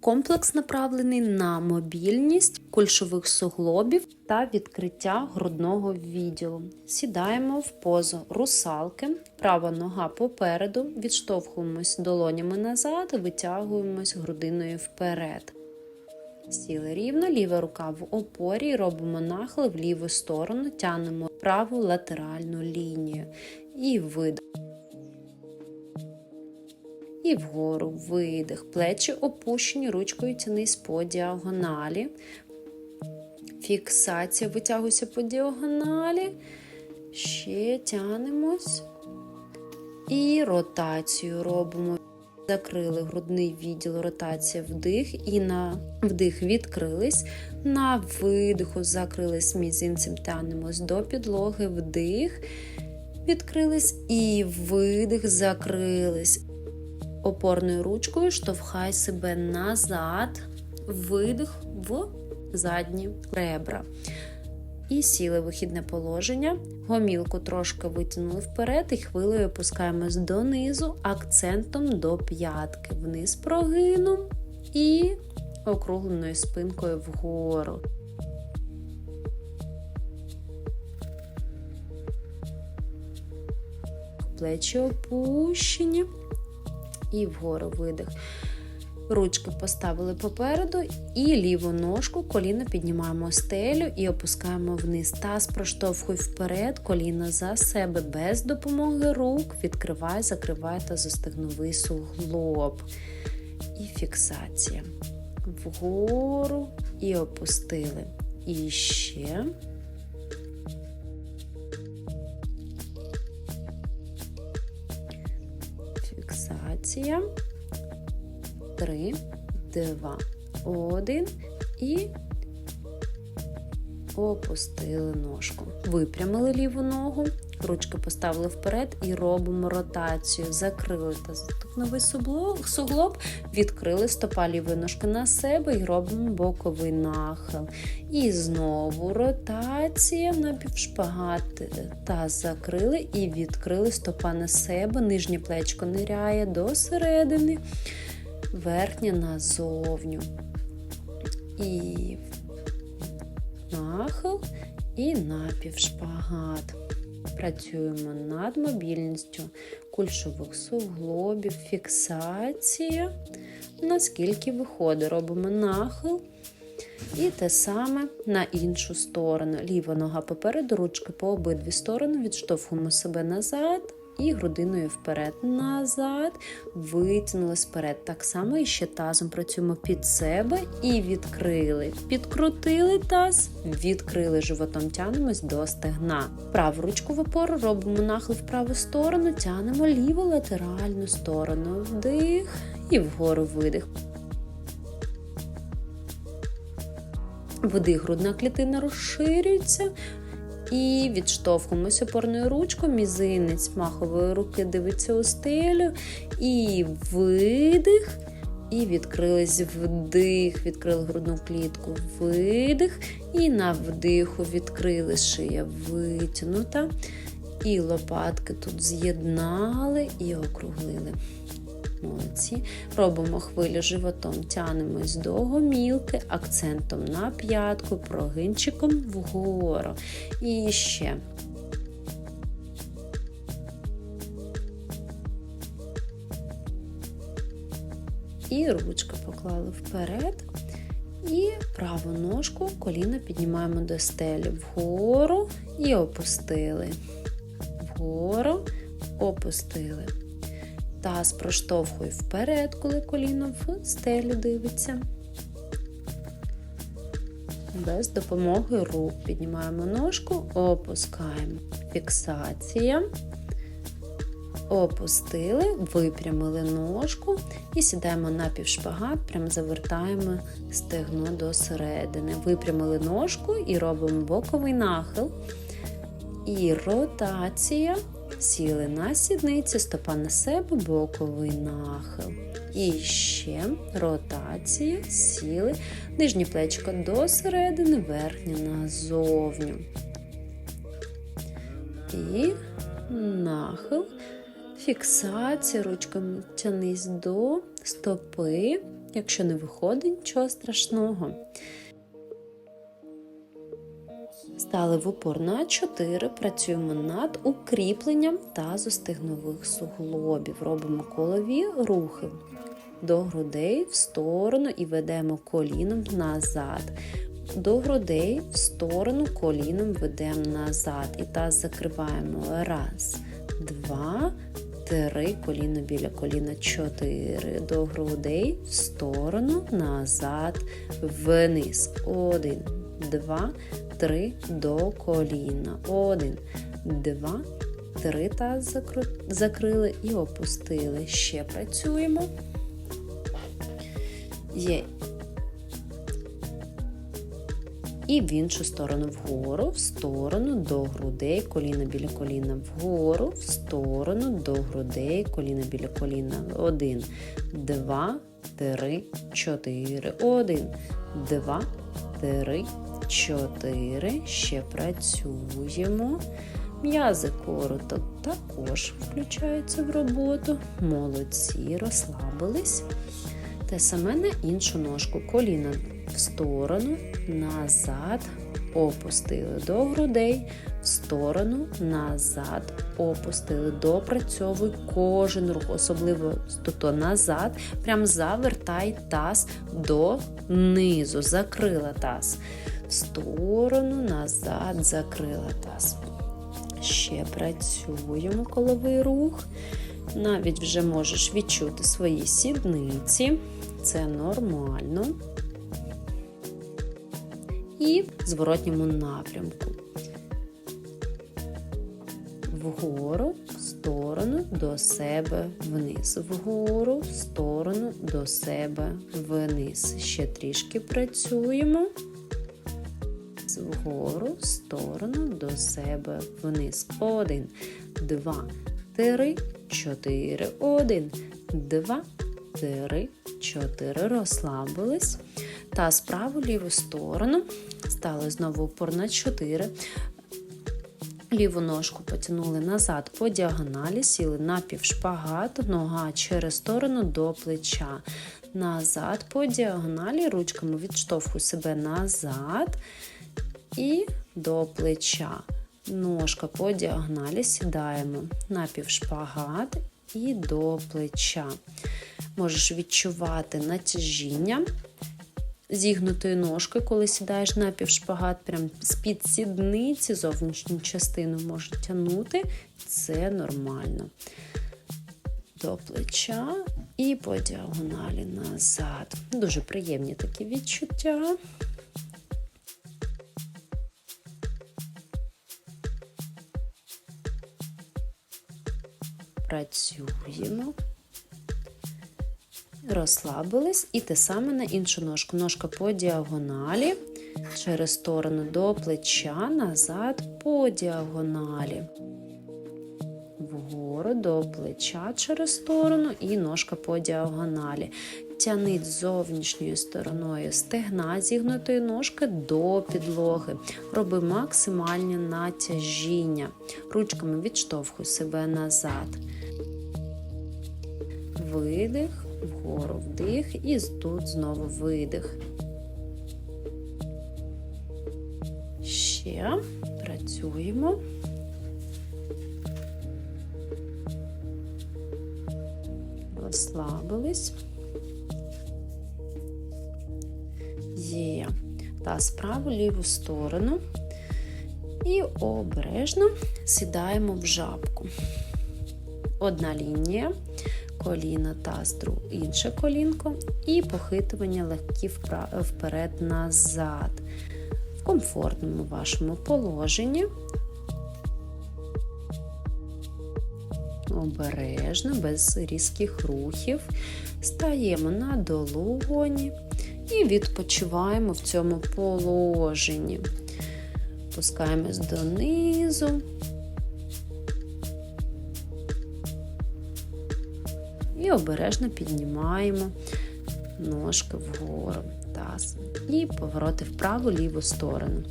Комплекс направлений на мобільність кульшових суглобів та відкриття грудного відділу. Сідаємо в позу русалки, права нога попереду, відштовхуємось долонями назад, витягуємось грудиною вперед. Сіли рівно, ліва рука в опорі, робимо нахил в ліву сторону, тянемо праву латеральну лінію і видих. І вгору видих. Плечі опущені, ручкою тянись по діагоналі. Фіксація, витягуйся по діагоналі. Ще тянемось. І ротацію робимо. Закрили грудний відділ, ротація вдих. І на вдих відкрились. На видиху закрились мізинцем, тянемось до підлоги, вдих. Відкрились і видих, закрились. Опорною ручкою штовхай себе назад, видих в задні ребра. І сіли вихідне положення. Гомілку трошки витягнули вперед і хвилею опускаємось донизу, акцентом до п'ятки. Вниз прогином і округленою спинкою вгору. Плечі опущені і вгору видих. Ручки поставили попереду і ліву ножку, коліно піднімаємо стелю і опускаємо вниз. Таз проштовхуй вперед, коліно за себе без допомоги рук. Відкривай, закривай та застигновий суглоб. І фіксація. Вгору і опустили. І ще. Фіксація. Три, два, один і опустили ножку. Випрямили ліву ногу, ручки поставили вперед і робимо ротацію. Закрили та новий суглоб, відкрили стопа лівої ножки на себе і робимо боковий нахил. І знову ротація на півшпагат та закрили і відкрили стопа на себе. Нижнє плечко ниряє до середини верхня назовню. І нахил і напівшпагат. Працюємо над мобільністю кульшових суглобів, фіксація. Наскільки виходить, робимо нахил. І те саме на іншу сторону. Ліва нога попереду, ручки по обидві сторони, відштовхуємо себе назад і грудиною вперед, назад, витягнулись вперед. Так само і ще тазом працюємо під себе і відкрили. Підкрутили таз, відкрили животом, тянемось до стегна. Праву ручку в опору робимо нахил в праву сторону, тянемо ліву латеральну сторону. Вдих і вгору видих. Вдих, грудна клітина розширюється. І відштовхуємося опорною ручкою, мізинець махової руки дивиться у стелю. І видих. І відкрились вдих, відкрили грудну клітку, видих. І на вдиху відкрили шия витягнута. І лопатки тут з'єднали і округлили. Молодці. Робимо хвилю животом, тянемось до гомілки, акцентом на п'ятку, прогинчиком вгору. І ще. І ручка поклали вперед. І праву ножку коліна піднімаємо до стелі вгору і опустили. Вгору опустили. Таз проштовхує вперед, коли коліно в стелю дивиться. Без допомоги рук піднімаємо ножку, опускаємо. Фіксація. Опустили, випрямили ножку і сідаємо на півшпагат, прям завертаємо стегно до середини. Випрямили ножку і робимо боковий нахил. І ротація. Сіли на сідниці, стопа на себе, боковий нахил. І ще ротація, сіли, нижнє плечко до середини, верхнє назовню. І нахил, фіксація, ручками тянись до стопи, Якщо не виходить, нічого страшного. Стали в упор на 4, працюємо над укріпленням тазостегнових суглобів. Робимо колові рухи до грудей в сторону і ведемо коліном назад. До грудей в сторону коліном ведемо назад. І таз закриваємо. Раз, два, три, коліно біля коліна, чотири. До грудей в сторону, назад, вниз. Один, два, три до коліна. Один, два, три таз закрили і опустили. Ще працюємо. Є. І в іншу сторону вгору, в сторону до грудей, коліна біля коліна, вгору, в сторону до грудей, коліна біля коліна. Один, два, три, чотири. Один, два, три, чотири. Ще працюємо. М'язи коротко також включаються в роботу. Молодці, розслабились. Те саме на іншу ножку. Коліна в сторону, назад, опустили до грудей, в сторону, назад, опустили. Допрацьовуй кожен рух, особливо тобто назад. Прям завертай таз до низу, закрила таз. В сторону, назад, закрила таз. Ще працюємо коловий рух. Навіть вже можеш відчути свої сідниці, це нормально. І в зворотньому напрямку. Вгору, в сторону до себе вниз. Вгору, в сторону до себе вниз. Ще трішки працюємо. Вгору, в сторону до себе вниз. Один, два, три, чотири. Один, два, три, чотири. Розслабились. Та справу ліву сторону. Стали знову упор на 4. Ліву ножку потягнули назад по діагоналі, сіли на півшпагат, нога через сторону до плеча. Назад по діагоналі, ручками відштовхую себе назад і до плеча. Ножка по діагоналі сідаємо на півшпагат і до плеча. Можеш відчувати натяжіння зігнутої ножки, коли сідаєш на півшпагат, прям з-під сідниці зовнішню частину може тягнути. Це нормально. До плеча і по діагоналі назад. Дуже приємні такі відчуття. Працюємо. Розслабились і те саме на іншу ножку. Ножка по діагоналі, через сторону до плеча, назад по діагоналі. Вгору до плеча через сторону і ножка по діагоналі. Тяніть зовнішньою стороною стегна зігнутої ножки до підлоги. Роби максимальне натяжіння. Ручками відштовхуй себе назад. Видих, вгору вдих і тут знову видих. Ще працюємо. Розслабились. Є. Та справу ліву сторону. І обережно сідаємо в жабку. Одна лінія, коліна таз, інше колінко, і похитування легкі вперед-назад. В комфортному вашому положенні. Обережно, без різких рухів. Стаємо на долоні і відпочиваємо в цьому положенні. Пускаємось донизу. І обережно піднімаємо ножки вгору, таз. І повороти в праву ліву сторону.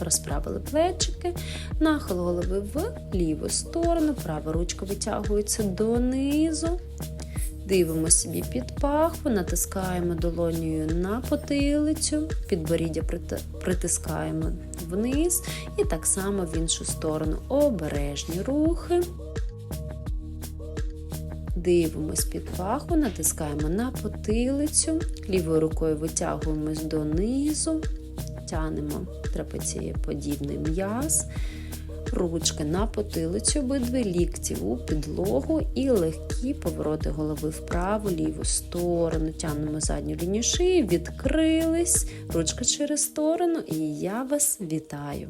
Розправили плечики, нахил голови в ліву сторону, права ручка витягується донизу. Дивимося собі під пахву, натискаємо долонею на потилицю, підборіддя притискаємо вниз і так само в іншу сторону. Обережні рухи. Дивимось під пахву, натискаємо на потилицю, лівою рукою витягуємось донизу, тянемо трапецієподібний м'яз, ручки на потилицю, обидві лікті у підлогу і легкі повороти голови вправо, ліву сторону. Тягнемо задню лінію шиї, відкрились, ручка через сторону, і я вас вітаю.